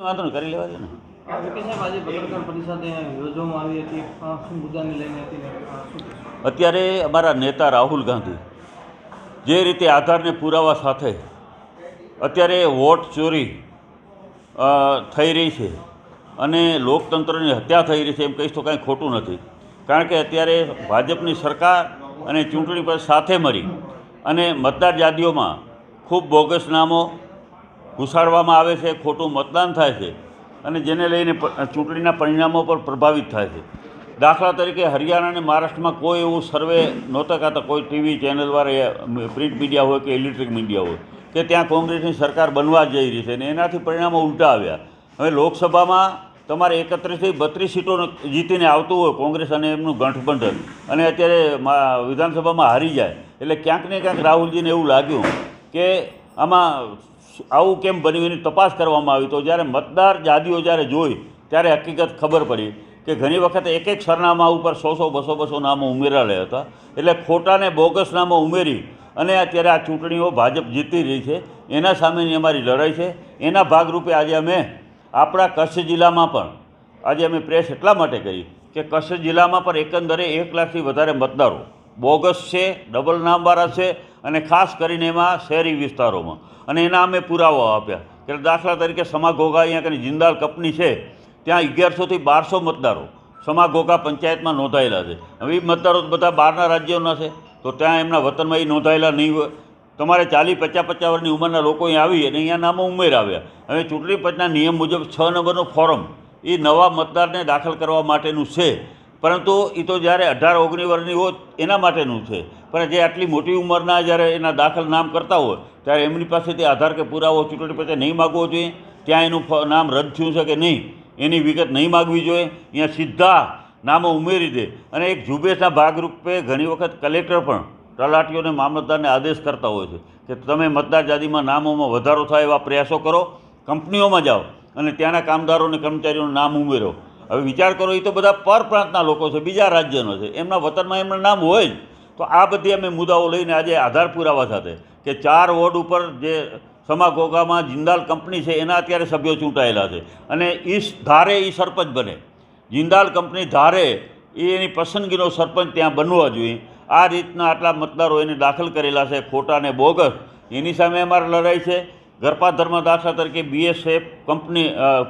વાંધો નહીં કરી લેવા દે ને? અત્યારે અમારા નેતા રાહુલ ગાંધી જે રીતે આધારને પુરાવા સાથે અત્યારે વોટ ચોરી થઈ રહી છે અને લોકતંત્રની હત્યા થઈ રહી છે એમ કહીશ તો કાંઈ ખોટું નથી કારણ કે અત્યારે ભાજપની સરકાર અને ચૂંટણી પર સાથે મળી અને મતદાર યાદીઓમાં ખૂબ બોગસ નામો ઘુસાડવામાં આવે છે, ખોટું મતદાન થાય છે અને જેને લઈને ચૂંટણીના પરિણામો પર પ્રભાવિત થાય છે. દાખલા તરીકે હરિયાણા અને મહારાષ્ટ્રમાં કોઈ એવું સર્વે નહોતા કરતા, કોઈ ટીવી ચેનલ ચેનલવાળા પ્રિન્ટ મીડિયા હોય કે ઇલેક્ટ્રિક મીડિયા હોય, કે ત્યાં કોંગ્રેસની સરકાર બનવા જઈ રહી છે અને એનાથી પરિણામો ઉલટા આવ્યા. હવે લોકસભામાં તમારે એકત્રીસથી બત્રીસ સીટો જીતીને આવતું હોય કોંગ્રેસ અને એમનું ગઠબંધન અને અત્યારે વિધાનસભામાં હારી જાય, એટલે ક્યાંક ને ક્યાંક રાહુલજીને એવું લાગ્યું કે આમાં આવું કેમ બન્યું? એની તપાસ કરવામાં આવી. તો જ્યારે મતદાર યાદીઓ જ્યારે જોઈ, ત્યારે હકીકત ખબર પડી કે ઘણી વખત એક એક સરનામા ઉપર સો સો, બસો બસો નામો ઉમેરાયેલા હતા. એટલે ખોટાને બોગસ નામો ઉમેરી અને અત્યારે આ ચૂંટણીઓ ભાજપ જીતી રહી છે. એના સામેની અમારી લડાઈ છે. એના ભાગરૂપે આજે અમે આપણા કચ્છ જિલ્લામાં પણ, આજે અમે પ્રેસ એટલા માટે કરી કે કચ્છ જિલ્લામાં પણ એકંદરે એક લાખથી વધારે મતદારો. બોગસ છે, ડબલ નામવાળા છે અને ખાસ કરીને એમાં શહેરી વિસ્તારોમાં. અને એના અમે પુરાવા આપ્યા. કે દાખલા તરીકે સમા ઘોઘા અહીંયા કંઈ જિંદાલ કંપની છે, ત્યાં અગિયારસોથી બારસો મતદારો સમા ઘોઘા પંચાયતમાં નોંધાયેલા છે. હવે એ મતદારો બધા બહારના રાજ્યોના છે, તો ત્યાં એમના વતનમાં એ નોંધાયેલા નહીં હોય. તમારે ચાલીસ, પચાસ પચાસ વર્ષની ઉંમરના લોકો અહીં આવી અને અહીંયા નામો ઉમેર આવ્યા. હવે ચૂંટણી પંચના નિયમ મુજબ છ નંબરનું ફોરમ એ નવા મતદારને દાખલ કરવા માટેનું છે. પરંતુ એ તો જ્યારે અઢાર ઓગણી વર્ષની હોય એના માટેનું છે. પણ જે આટલી મોટી ઉંમરના જ્યારે એના દાખલ નામ કરતા હોય, ત્યારે એમની પાસેથી આધાર કે પુરાવો ચૂંટણી પંચે નહીં માગવો જોઈએ. ત્યાં એનું નામ રદ થયું છે કે નહીં, એની વિગત નહીં માગવી જોઈએ. અહીંયા સીધા નામો ઉમેરી દે. અને એક ઝુંબેશના ભાગરૂપે ઘણી વખત કલેક્ટર પણ તલાટીઓને મામલતદારને આદેશ કરતા હોય છે કે તમે મતદાર યાદીમાં નામોમાં વધારો થાય એવા પ્રયાસો કરો, કંપનીઓમાં જાઓ અને ત્યાંના કામદારો અને કર્મચારીઓનું નામ ઉમેરો. હવે વિચાર કરો એ તો બધા પર પ્રાંતના લોકો છે, બીજા રાજ્યનો છે. એમના વતનમાં એમનું નામ હોય જ. તો આ બધી અમે મુદ્દાઓ લઈને આજે આધાર પુરાવા સાથે કે ચાર વોર્ડ ઉપર જે સમા ઘોઘામાં જિંદાલ કંપની છે, એના અત્યારે સભ્યો ચૂંટાયેલા છે. અને ઈ ધારે એ સરપંચ બને. જિંદાલ કંપની ધારે એ એની પસંદગીનો સરપંચ ત્યાં બનવા જોઈએ. આ રીતના આટલા મતદારો એને દાખલ કરેલા છે, ખોટા ને બોગસ. એની સામે અમારે લડાઈ છે. ગરપા ધર્મ દાખલા તરીકે બીએસએફ કંપની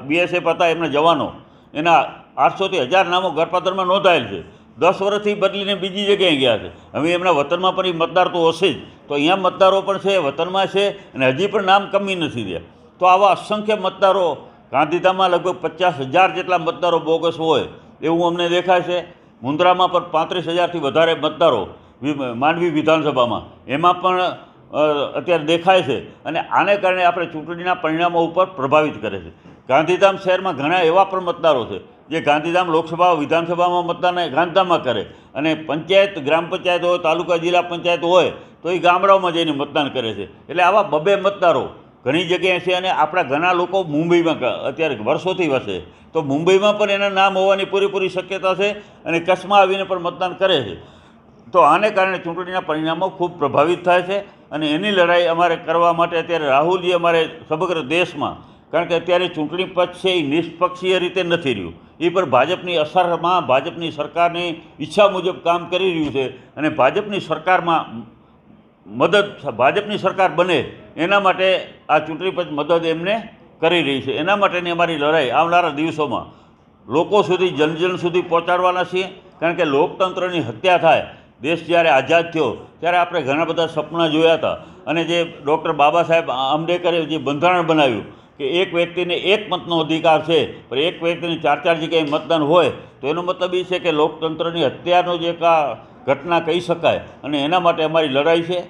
બીએસએફ હતા એમના જવાનો. એના આઠસોથી હજાર નામો ગરપા નોંધાયેલ છે. દસ વર્ષથી બદલીને બીજી જગ્યાએ ગયા છે. હવે એમના વતનમાં પણ એ મતદાર તો હશે જ. તો અહીંયા મતદારો પણ છે, વતનમાં છે અને હજી પણ નામ કમી નથી રહ્યા. તો આવા અસંખ્ય મતદારો ગાંધીધામમાં લગભગ પચાસ હજાર જેટલા મતદારો બોગસ હોય એવું અમને દેખાય છે મુન્દ્રામાં પણ પાંત્રીસ હજારથી વધારે મતદારો માંડવી વિધાનસભામાં. એમાં પણ અત્યારે દેખાય છે અને આને કારણે આપણે ચૂંટણીના પરિણામો ઉપર પ્રભાવિત કરે છે. ગાંધીધામ શહેરમાં ઘણા એવા પણ મતદારો છે, જે ગાંધીધામ લોકસભા, વિધાનસભામાં મતદાન ગાંધીધામમાં કરે અને પંચાયત, ગ્રામ પંચાયત હોય, તાલુકા, જિલ્લા પંચાયત હોય, તો એ ગામડાઓમાં જઈને મતદાન કરે છે. એટલે આવા બબે મતદારો ઘણી જગ્યાએ છે અને આપણા ઘણા લોકો મુંબઈમાં અત્યારે વર્ષોથી વસે. તો મુંબઈમાં પણ એના નામ હોવાની પૂરેપૂરી શક્યતા છે અને કચ્છમાં આવીને પણ મતદાન કરે છે. તો આને કારણે ચૂંટણીના પરિણામો ખૂબ પ્રભાવિત થાય છે અને એની લડાઈ અમારે કરવા માટે અત્યારે રાહુલજી અમારે સમગ્ર દેશમાં કારણ કે અત્યારે ચૂંટણી પક્ષ છે એ નિષ્પક્ષીય રીતે નથી રહ્યું. એ પણ ભાજપની અસરમાં ભાજપની સરકારની ઈચ્છા મુજબ કામ કરી રહ્યું છે અને ભાજપની સરકારમાં મદદ ભાજપની સરકાર બને એના માટે આ ચૂંટણી પંચ મદદ એમને કરી રહી છે. એના માટેની અમારી લડાઈ આવનારા દિવસોમાં લોકો સુધી, જનજન સુધી પહોંચાડવાના છીએ. કારણ કે લોકતંત્રની હત્યા થાય, દેશ જ્યારે આઝાદ થયો ત્યારે આપણે ઘણા બધા સપના જોયા હતા. અને જે ડૉક્ટર બાબા સાહેબ આંબેડકરે જે બંધારણ બનાવ્યું કે એક વ્યક્તિને એક મતનો અધિકાર છે, પણ એક વ્યક્તિને ચાર ચાર જગ્યાએ મતદાન હોય, તો એનો મતલબ એ છે કે લોકતંત્રની હત્યાનો જે કા ઘટના કહી શકાય અને એના માટે અમારી લડાઈ છે.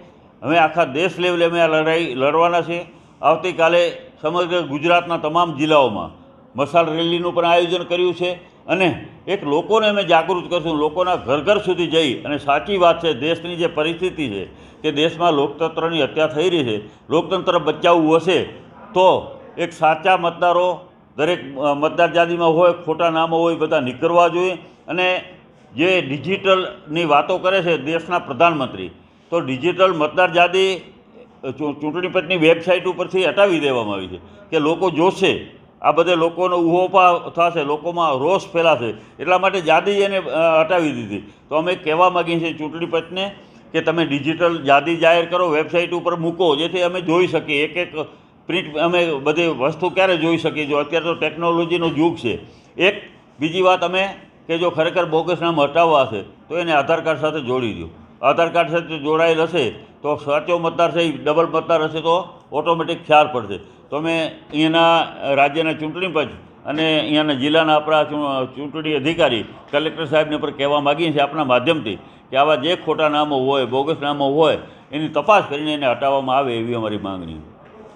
અમે આખા દેશ લેવલે અમે આ લડાઈ લડવાના છે આવતીકાલે સમગ્ર ગુજરાતના તમામ જિલ્લાઓમાં મસાલ રેલીનું પણ આયોજન કર્યું છે અને એક લોકોને અમે જાગૃત કરશું, લોકોના ઘર ઘર સુધી જઈ અને સાચી વાત છે, દેશની જે પરિસ્થિતિ છે કે દેશમાં લોકતંત્રની હત્યા થઈ રહી છે, લોકતંત્ર બચાવવું હશે, તો એક સાચા મતદારો, દરેક મતદાર યાદીમાં હોય, ખોટા નામો હોય, બધા નીકળવા જોઈએ. અને જે ડિજિટલની વાતો કરે છે દેશના પ્રધાનમંત્રી, તો ડિજિટલ મતદાર યાદી ચૂંટણી પંચની વેબસાઇટ ઉપરથી હટાવી દેવામાં આવી છે કે લોકો જોશે. આ બધે લોકોનો ઉહોપા થશે, લોકોમાં રોષ ફેલાશે. એટલા માટે યાદી એને હટાવી દીધી. તો અમે કહેવા માગીએ છીએ ચૂંટણી પંચને કે તમે ડિજિટલ યાદી જાહેર કરો, વેબસાઇટ ઉપર મૂકો, જેથી અમે જોઈ શકીએ. એક એક પ્રિન્ટ અમે બધી વસ્તુ ક્યારે જોઈ શકીએ જો અત્યારે તો ટેકનોલોજીનો યુગ છે. એક બીજી વાત અમે કે જો ખરેખર બોગસ નામ હટાવવા હશે તો એને આધાર કાર્ડ સાથે જોડી દો. આધાર કાર્ડ સાથે જોડાયેલ હશે, તો સાચો મતદાર છે, ડબલ મતદાર હશે, તો ઓટોમેટિક ખ્યાલ પડશે. તો અમે અહીંયાના રાજ્યના ચૂંટણી પંચ અને અહીંયાના જિલ્લાના આપણા ચૂંટણી અધિકારી કલેક્ટર સાહેબને પર કહેવા માગીએ છીએ આપણા માધ્યમથી કે આવા જે ખોટા નામો હોય, બોગસ નામો હોય, એની તપાસ કરીને એને હટાવવામાં આવે એવી અમારી માંગણી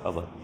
આભાર.